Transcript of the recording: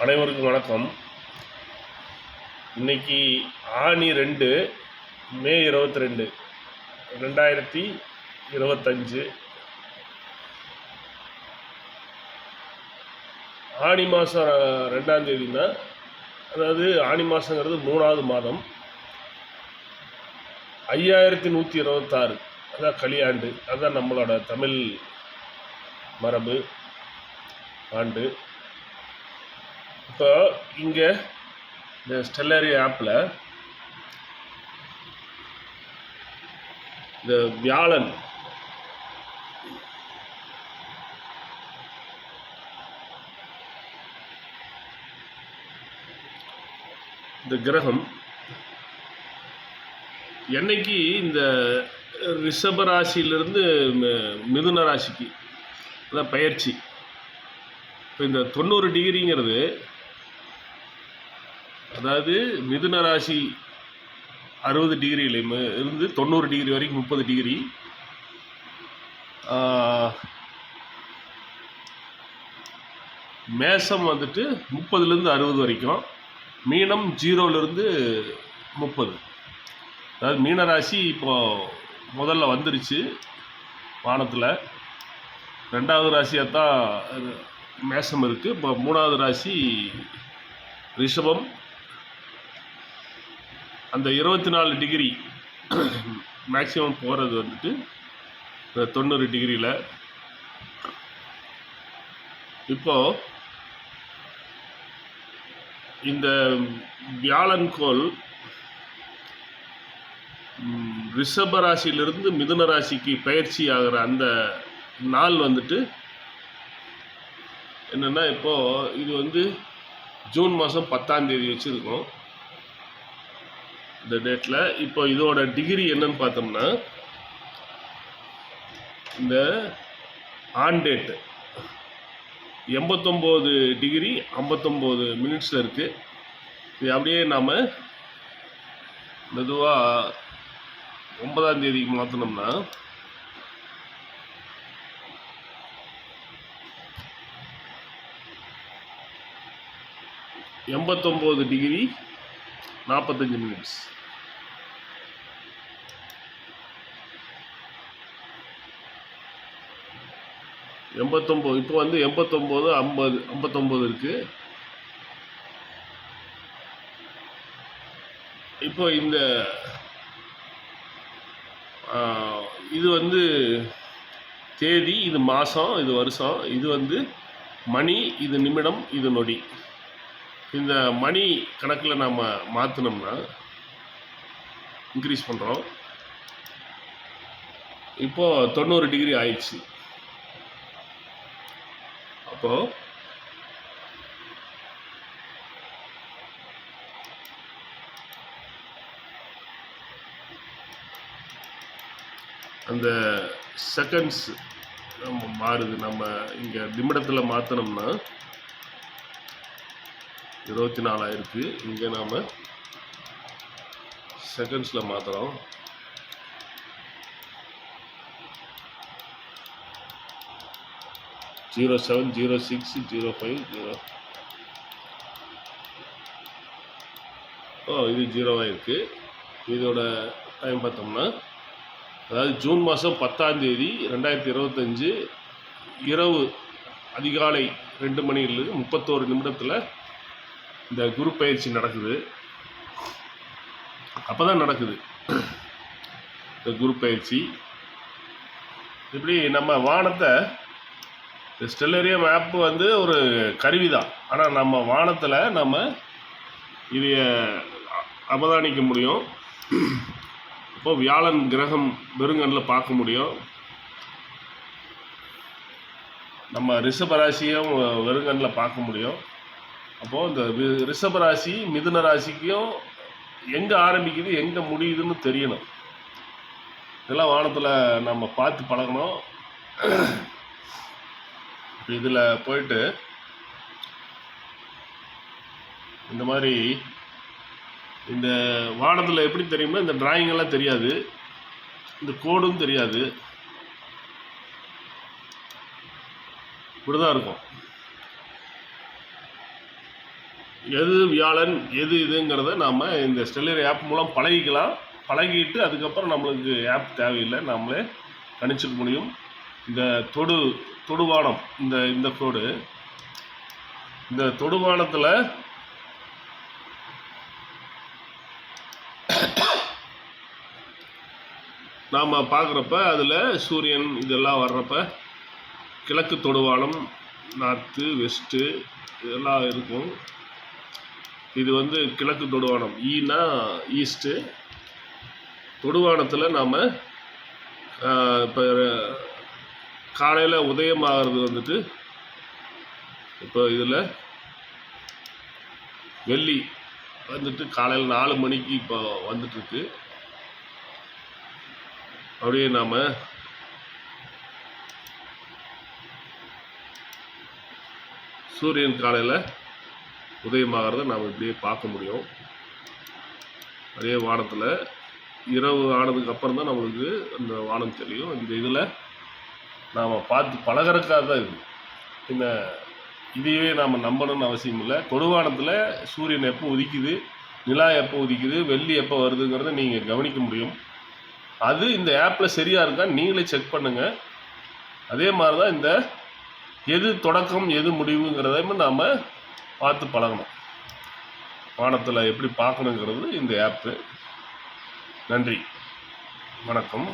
அனைவருக்கும் வணக்கம். இன்னைக்கு ஆணி ரெண்டு மே இருபத்தி ரெண்டு ரெண்டாயிரத்தி இருபத்தஞ்சு. ஆணி மாதம் ரெண்டாம் தேதினா அதாவது ஆணி மாதங்கிறது மூணாவது மாதம். ஐயாயிரத்தி நூற்றி இருபத்தாறு. அதான் களியாண்டு. அதுதான் நம்மளோட தமிழ் மரபு. ஆண்டு. இப்போ இங்கே இந்த ஸ்டெல்லரி ஆப்பில் இந்த வியாழன் இந்த கிரகம் என்னைக்கு இந்த ரிஷப ராசியிலிருந்து மிதுன ராசிக்கு அதான் பயிற்சி இப்போ இந்த தொண்ணூறு டிகிரிங்கிறது அதாவது மிதுன ராசி அறுபது டிகிரியில இருந்து தொண்ணூறு டிகிரி வரைக்கும் முப்பது டிகிரி. மேசம் வந்துட்டு முப்பதுலேருந்து அறுபது வரைக்கும். மீனம் ஜீரோலேருந்து முப்பது. அதாவது மீனராசி இப்போ முதல்ல வந்துருச்சு வானத்தில். ரெண்டாவது ராசியாக தான் மேசம் இருக்குது இப்போ மூணாவது ராசி ரிஷபம் அந்த இருபத்தி நாலு டிகிரி மேக்ஸிமம் போகிறது வந்துட்டு இந்த தொண்ணூறு டிகிரியில். இப்போ இந்த வியாழன் கோள் ரிஷப ராசியிலிருந்து மிதுன ராசிக்கு பயிற்சி ஆகிற அந்த நாள் வந்துட்டு என்னென்னா இப்போது இது வந்து ஜூன் மாதம் பத்தாம் தேதி வச்சுருக்கோம். இந்த டேட்டில் இப்போ இதோட டிகிரி என்னன்னு பார்த்தோம்னா இந்த ஆன் டேட்டு எண்பத்தொம்போது டிகிரி ஐம்பத்தொம்போது மினிட்ஸில் இருக்குது இது அப்படியே நாம் மெதுவாக ஒன்பதாம் தேதிக்கு மாற்றினோம்னா எண்பத்தொம்போது டிகிரி நாற்பத்தஞ்சு மினிட்ஸ் எண்பத்தொம்போது இப்போ வந்து எண்பத்தொம்போது ஐம்பது ஐம்பத்தொம்போது இருக்குது இப்போ இந்த இது வந்து தேதி இது மாதம் இது வருஷம் இது வந்து மணி இது நிமிடம் இது நொடி. இந்த மணி கணக்கில் நம்ம மாற்றினோம்னா இன்க்ரீஸ் பண்ணுறோம் இப்போது தொண்ணூறு டிகிரி ஆயிடுச்சு. அப்போது அந்த செகண்ட்ஸ் நம்ம மாறுது. நம்ம இங்கே நிமிடத்தில் மாற்றினோம்னா இருபத்தி நாலாயிருக்கு. இங்கே நாம் செகண்ட்ஸில் மாற்றுறோம் zero seven zero six zero five zero. ஓ இது ஜீரோவாக இருக்குது இதோட டைம் பார்த்தோம்னா அதாவது ஜூன் மாதம் பத்தாந்தேதி ரெண்டாயிரத்தி இருபத்தஞ்சு இரவு அதிகாலை ரெண்டு மணியிலிருந்து முப்பத்தோரு நிமிடத்தில் இந்த குரு பயிற்சி நடக்குது. அப்போ தான் நடக்குது. இந்த குரு பயிற்சி. இப்படி நம்ம வானத்தை ஸ்டெல்லரியம் ஆப் வந்து ஒரு கருவி தான் ஆனால் நம்ம வானத்தில் நம்ம இதைய அவதானிக்க முடியும். இப்போ வியாழன் கிரகம் வெறுங்கண்ணில் பார்க்க முடியும். நம்ம ரிஷபராசியும் வெறுங்கண்ணில் பார்க்க முடியும். அப்போது இந்த ரிஷபராசி மிதுன ராசிக்கும் எங்கே ஆரம்பிக்குது எங்கே முடியுதுன்னு தெரியணும். இதெல்லாம் வானத்தில் நம்ம பார்த்து பழகணும். இதில் போயிட்டு இந்த மாதிரி இந்த வானத்தில் எப்படி தெரியுமோ? இந்த டிராயிங்கெல்லாம் தெரியாது. இந்த கோடும் தெரியாது. இப்படி தான் இருக்கும். எது வியாழன் எது இதுங்கிறத நாம் இந்த ஸ்டெல்லரி ஆப் மூலம் பழகிக்கலாம். பழகிட்டு அதுக்கப்புறம் நம்மளுக்கு ஆப் தேவையில்லை. நம்மளே கணிச்சிக்க முடியும். இந்த தொடு தொடுவானம் இந்த இந்த கோடு. இந்த தொடுவானத்தில் நாம் பார்க்குறப்ப அதில் சூரியன் இதெல்லாம் வர்றப்ப கிழக்கு தொடுவானம் நார்த்து வெஸ்ட்டு இதெல்லாம் இருக்கும். இது வந்து கிழக்கு தொடுவானம் ஈனா ஈஸ்ட்டு. தொடுவானத்தில் நாம் இப்போ காலையில் உதயமாகிறது வந்துட்டு இப்போ இதில் வெள்ளி வந்துட்டு காலையில் நாலு மணிக்கு இப்போ வந்துட்டுருக்கு. அப்படியே நாம் சூரியன் காலையில் உதயமாகிறத நாம் இப்படியே பார்க்க முடியும். அதே வானத்தில் இரவு ஆனதுக்கு அப்புறம் தான் நம்மளுக்கு அந்த வானம் தெரியும். இந்த இதில் நாம் பார்த்து பழகிறக்காக தான் இது. இந்த இதையே நாம் நம்பணும்னு அவசியம் இல்லை. கொடுவானத்தில் சூரியன் எப்போ உதிக்குது நிலா எப்போ உதிக்குது வெள்ளி எப்போ வருதுங்கிறத நீங்கள் கவனிக்க முடியும். அது இந்த ஆப்பில் சரியாக இருக்கா நீங்களே செக் பண்ணுங்கள் அதே மாதிரி தான் இந்த எது தொடக்கம் எது முடிவுங்கிறதையும் நாம் பார்த்து பழகணும். வானத்தில் எப்படி பார்க்கணுங்கிறது இந்த ஆப்பு நன்றி. வணக்கம்.